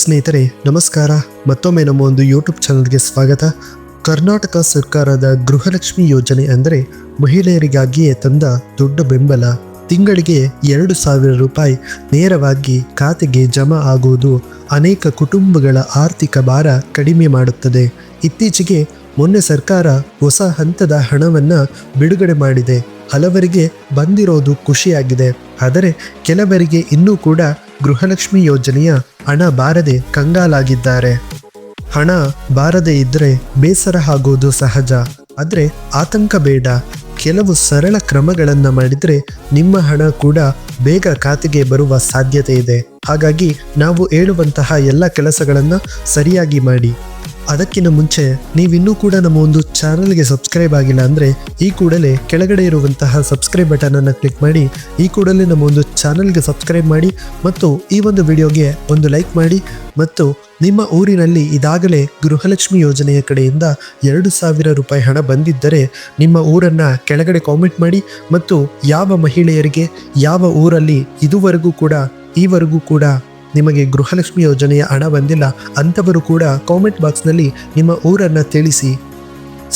ಸ್ನೇಹಿತರೆ, ನಮಸ್ಕಾರ. ಮತ್ತೊಮ್ಮೆ ನಮ್ಮ ಒಂದು ಯೂಟ್ಯೂಬ್ ಚಾನಲ್ಗೆ ಸ್ವಾಗತ. ಕರ್ನಾಟಕ ಸರ್ಕಾರದ ಗೃಹಲಕ್ಷ್ಮಿ ಯೋಜನೆ ಅಂದರೆ ಮಹಿಳೆಯರಿಗಾಗಿಯೇ ತಂದ ದೊಡ್ಡ ಬೆಂಬಲ. ತಿಂಗಳಿಗೆ ಎರಡು ಸಾವಿರ ರೂಪಾಯಿ ನೇರವಾಗಿ ಖಾತೆಗೆ ಜಮಾ ಆಗುವುದು ಅನೇಕ ಕುಟುಂಬಗಳ ಆರ್ಥಿಕ ಭಾರ ಕಡಿಮೆ ಮಾಡುತ್ತದೆ. ಇತ್ತೀಚೆಗೆ ಮೊನ್ನೆ ಸರ್ಕಾರ ಹೊಸ ಹಂತದ ಹಣವನ್ನು ಬಿಡುಗಡೆ ಮಾಡಿದೆ. ಹಲವರಿಗೆ ಬಂದಿರೋದು ಖುಷಿಯಾಗಿದೆ. ಆದರೆ ಕೆಲವರಿಗೆ ಇನ್ನೂ ಕೂಡ ಗೃಹಲಕ್ಷ್ಮಿ ಯೋಜನೆಯ ಹಣ ಬಾರದೆ ಕಂಗಾಲಾಗಿದ್ದಾರೆ. ಹಣ ಬಾರದೆ ಇದ್ರೆ ಬೇಸರ ಆಗೋದು ಸಹಜ. ಆದರೆ ಆತಂಕ ಬೇಡ. ಕೆಲವು ಸರಳ ಕ್ರಮಗಳನ್ನು ಮಾಡಿದರೆ ನಿಮ್ಮ ಹಣ ಕೂಡ ಬೇಗ ಖಾತೆಗೆ ಬರುವ ಸಾಧ್ಯತೆ ಇದೆ. ಹಾಗಾಗಿ ನಾವು ಹೇಳುವಂತಹ ಎಲ್ಲ ಕೆಲಸಗಳನ್ನು ಸರಿಯಾಗಿ ಮಾಡಿ. ಅದಕ್ಕಿಂತ ಮುಂಚೆ ನೀವಿನ್ನೂ ಕೂಡ ನಮ್ಮ ಒಂದು ಚಾನಲ್ಗೆ ಸಬ್ಸ್ಕ್ರೈಬ್ ಆಗಿಲ್ಲ ಅಂದರೆ ಈ ಕೂಡಲೇ ಕೆಳಗಡೆ ಇರುವಂತಹ ಸಬ್ಸ್ಕ್ರೈಬ್ ಬಟನ್ ಅನ್ನು ಕ್ಲಿಕ್ ಮಾಡಿ, ಈ ಕೂಡಲೇ ನಮ್ಮ ಒಂದು ಚಾನಲ್ಗೆ ಸಬ್ಸ್ಕ್ರೈಬ್ ಮಾಡಿ ಮತ್ತು ಈ ಒಂದು ವಿಡಿಯೋಗೆ ಒಂದು ಲೈಕ್ ಮಾಡಿ ಮತ್ತು ನಿಮ್ಮ ಊರಿನಲ್ಲಿ ಇದಾಗಲೇ ಗೃಹಲಕ್ಷ್ಮಿ ಯೋಜನೆಯ ಕಡೆಯಿಂದ ಎರಡು ಸಾವಿರ ರೂಪಾಯಿ ಹಣ ಬಂದಿದ್ದರೆ ನಿಮ್ಮ ಊರನ್ನು ಕೆಳಗಡೆ ಕಾಮೆಂಟ್ ಮಾಡಿ ಮತ್ತು ಯಾವ ಮಹಿಳೆಯರಿಗೆ ಯಾವ ಊರಲ್ಲಿ ಇದುವರೆಗೂ ಕೂಡ, ಈವರೆಗೂ ಕೂಡ ನಿಮಗೆ ಗೃಹಲಕ್ಷ್ಮಿ ಯೋಜನೆಯ ಹಣ ಬಂದಿಲ್ಲ ಅಂಥವರು ಕೂಡ ಕಾಮೆಂಟ್ ಬಾಕ್ಸ್ನಲ್ಲಿ ನಿಮ್ಮ ಊರನ್ನು ತಿಳಿಸಿ.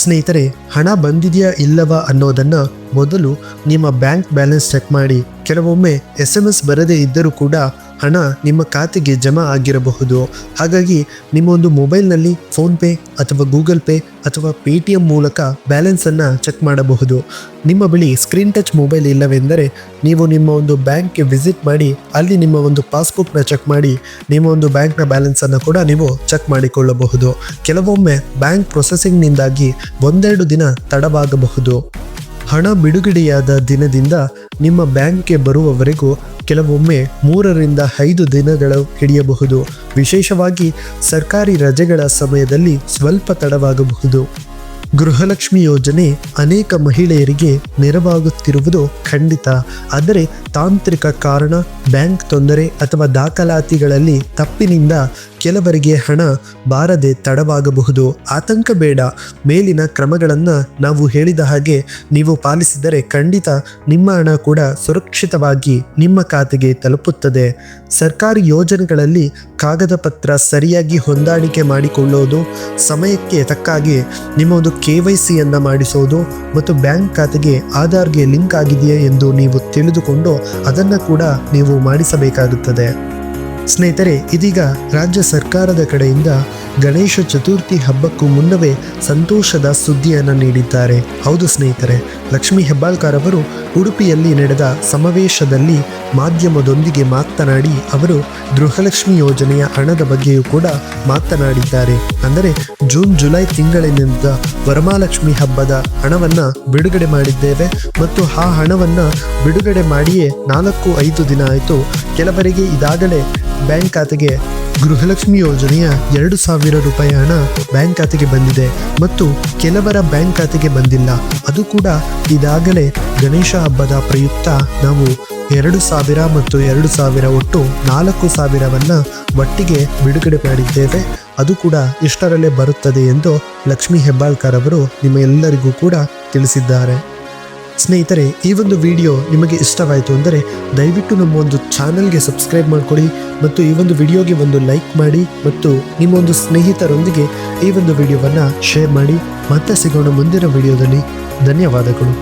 ಸ್ನೇಹಿತರೆ, ಹಣ ಬಂದಿದೆಯಾ ಇಲ್ಲವಾ ಅನ್ನೋದನ್ನು ಮೊದಲು ನಿಮ್ಮ ಬ್ಯಾಂಕ್ ಬ್ಯಾಲೆನ್ಸ್ ಚೆಕ್ ಮಾಡಿ. ಕೆಲವೊಮ್ಮೆ ಎಸ್ ಎಂ ಎಸ್ ಬರದೇ ಇದ್ದರೂ ಕೂಡ ಹಣ ನಿಮ್ಮ ಖಾತೆಗೆ ಜಮಾ ಆಗಿರಬಹುದು. ಹಾಗಾಗಿ ನಿಮ್ಮ ಒಂದು ಮೊಬೈಲ್ನಲ್ಲಿ ಫೋನ್ಪೇ ಅಥವಾ ಗೂಗಲ್ ಪೇ ಅಥವಾ ಪೇ ಟಿ ಎಂ ಮೂಲಕ ಬ್ಯಾಲೆನ್ಸನ್ನು ಚೆಕ್ ಮಾಡಬಹುದು. ನಿಮ್ಮ ಬಳಿ ಸ್ಕ್ರೀನ್ ಟಚ್ ಮೊಬೈಲ್ ಇಲ್ಲವೆಂದರೆ ನೀವು ನಿಮ್ಮ ಒಂದು ಬ್ಯಾಂಕ್ಗೆ ವಿಸಿಟ್ ಮಾಡಿ, ಅಲ್ಲಿ ನಿಮ್ಮ ಒಂದು ಪಾಸ್ಬುಕ್ನ ಚೆಕ್ ಮಾಡಿ, ನಿಮ್ಮ ಒಂದು ಬ್ಯಾಂಕ್ನ ಬ್ಯಾಲೆನ್ಸನ್ನು ಕೂಡ ನೀವು ಚೆಕ್ ಮಾಡಿಕೊಳ್ಳಬಹುದು. ಕೆಲವೊಮ್ಮೆ ಬ್ಯಾಂಕ್ ಪ್ರೊಸೆಸಿಂಗ್ನಿಂದಾಗಿ ಒಂದೆರಡು ದಿನ ತಡವಾಗಬಹುದು. ಹಣ ಬಿಡುಗಡೆಯಾದ ದಿನದಿಂದ ನಿಮ್ಮ ಬ್ಯಾಂಕ್ಗೆ ಬರುವವರೆಗೂ ಕೆಲವೊಮ್ಮೆ ಮೂರರಿಂದ ಐದು ದಿನಗಳು ಹಿಡಿಯಬಹುದು. ವಿಶೇಷವಾಗಿ ಸರ್ಕಾರಿ ರಜೆಗಳ ಸಮಯದಲ್ಲಿ ಸ್ವಲ್ಪ ತಡವಾಗಬಹುದು. ಗೃಹಲಕ್ಷ್ಮಿ ಯೋಜನೆ ಅನೇಕ ಮಹಿಳೆಯರಿಗೆ ನೆರವಾಗುತ್ತಿರುವುದು ಖಂಡಿತ. ಆದರೆ ತಾಂತ್ರಿಕ ಕಾರಣ ಬ್ಯಾಂಕ್ ತೊಂದರೆ ಅಥವಾ ದಾಖಲಾತಿಗಳಲ್ಲಿ ತಪ್ಪಿನಿಂದ ಕೆಲವರಿಗೆ ಹಣ ಬಾರದೆ ತಡವಾಗಬಹುದು. ಆತಂಕ ಬೇಡ. ಮೇಲಿನ ಕ್ರಮಗಳನ್ನು ನಾವು ಹೇಳಿದ ಹಾಗೆ ನೀವು ಪಾಲಿಸಿದರೆ ಖಂಡಿತ ನಿಮ್ಮ ಹಣ ಕೂಡ ಸುರಕ್ಷಿತವಾಗಿ ನಿಮ್ಮ ಖಾತೆಗೆ ತಲುಪುತ್ತದೆ. ಸರ್ಕಾರಿ ಯೋಜನೆಗಳಲ್ಲಿ ಕಾಗದ ಪತ್ರ ಸರಿಯಾಗಿ ಹೊಂದಾಣಿಕೆ ಮಾಡಿಕೊಳ್ಳೋದು, ಸಮಯಕ್ಕೆ ತಕ್ಕಾಗಿ ನಿಮ್ಮ ಒಂದು ಕೆ ವೈ ಸಿಯನ್ನು ಮಾಡಿಸೋದು ಮತ್ತು ಬ್ಯಾಂಕ್ ಖಾತೆಗೆ ಆಧಾರ್ಗೆ ಲಿಂಕ್ ಆಗಿದೆಯೇ ಎಂದು ನೀವು ತಿಳಿದುಕೊಂಡು ಅದನ್ನು ಕೂಡ ನೀವು ಮಾಡಿಸಬೇಕಾಗುತ್ತದೆ. ಸ್ನೇಹಿತರೆ ಇದೀಗ ರಾಜ್ಯ ಸರ್ಕಾರದ ಕಡೆಯಿಂದ ಗಣೇಶ ಚತುರ್ಥಿ ಹಬ್ಬಕ್ಕೂ ಮುನ್ನವೇ ಸಂತೋಷದ ಸುದ್ದಿಯನ್ನು ನೀಡಿದ್ದಾರೆ. ಹೌದು ಸ್ನೇಹಿತರೆ, ಲಕ್ಷ್ಮೀ ಹೆಬ್ಬಾಳ್ಕರ್ ಅವರು ಉಡುಪಿಯಲ್ಲಿ ನಡೆದ ಸಮಾವೇಶದಲ್ಲಿ ಮಾಧ್ಯಮದೊಂದಿಗೆ ಮಾತನಾಡಿ, ಅವರು ಗೃಹಲಕ್ಷ್ಮಿ ಯೋಜನೆಯ ಹಣದ ಬಗ್ಗೆಯೂ ಕೂಡ ಮಾತನಾಡಿದ್ದಾರೆ. ಅಂದರೆ, ಜೂನ್, ಜುಲೈ ತಿಂಗಳಿನಿಂದ ವರಮಾಲಕ್ಷ್ಮಿ ಹಬ್ಬದ ಹಣವನ್ನು ಬಿಡುಗಡೆ ಮಾಡಿದ್ದೇವೆ ಮತ್ತು ಆ ಹಣವನ್ನು ಬಿಡುಗಡೆ ಮಾಡಿಯೇ ನಾಲ್ಕು, ಐದು ದಿನ ಆಯಿತು. ಕೆಲವರಿಗೆ ಇದಾಗಲೇ ಬ್ಯಾಂಕ್ ಖಾತೆಗೆ ಗೃಹಲಕ್ಷ್ಮಿ ಯೋಜನೆಯ ಎರಡು ಸಾವಿರ ರೂಪಾಯಿ ಹಣ ಬ್ಯಾಂಕ್ ಖಾತೆಗೆ ಬಂದಿದೆ ಮತ್ತು ಕೆಲವರ ಬ್ಯಾಂಕ್ ಖಾತೆಗೆ ಬಂದಿಲ್ಲ. ಅದು ಕೂಡ ಇದಾಗಲೇ ಗಣೇಶ ಹಬ್ಬದ ಪ್ರಯುಕ್ತ. ನಾವು ಎರಡು ಸಾವಿರ ಮತ್ತು ಎರಡು ಸಾವಿರ ಒಟ್ಟು ನಾಲ್ಕು ಸಾವಿರವನ್ನು ಒಟ್ಟಿಗೆ ಬಿಡುಗಡೆ ಮಾಡಿದ್ದೇವೆ. ಅದು ಕೂಡ ಇಷ್ಟರಲ್ಲೇ ಬರುತ್ತದೆ ಎಂದು ಲಕ್ಷ್ಮೀ ಹೆಬ್ಬಾಳ್ಕರ್ ಅವರು ನಿಮ್ಮ ಎಲ್ಲರಿಗೂ ಕೂಡ ತಿಳಿಸಿದ್ದಾರೆ. ಸ್ನೇಹಿತರೆ, ಈ ಒಂದು ವಿಡಿಯೋ ನಿಮಗೆ ಇಷ್ಟವಾಯಿತು ಅಂದರೆ ದಯವಿಟ್ಟು ನಮ್ಮ ಒಂದು ಚಾನಲ್ಗೆ ಸಬ್ಸ್ಕ್ರೈಬ್ ಮಾಡಿಕೊಡಿ ಮತ್ತು ಈ ಒಂದು ವಿಡಿಯೋಗೆ ಒಂದು ಲೈಕ್ ಮಾಡಿ ಮತ್ತು ನಿಮ್ಮ ಒಂದು ಸ್ನೇಹಿತರೊಂದಿಗೆ ಈ ಒಂದು ವಿಡಿಯೋವನ್ನು ಶೇರ್ ಮಾಡಿ. ಮತ್ತೆ ಸಿಗೋಣ ಮುಂದಿನ ವಿಡಿಯೋದಲ್ಲಿ. ಧನ್ಯವಾದಗಳು.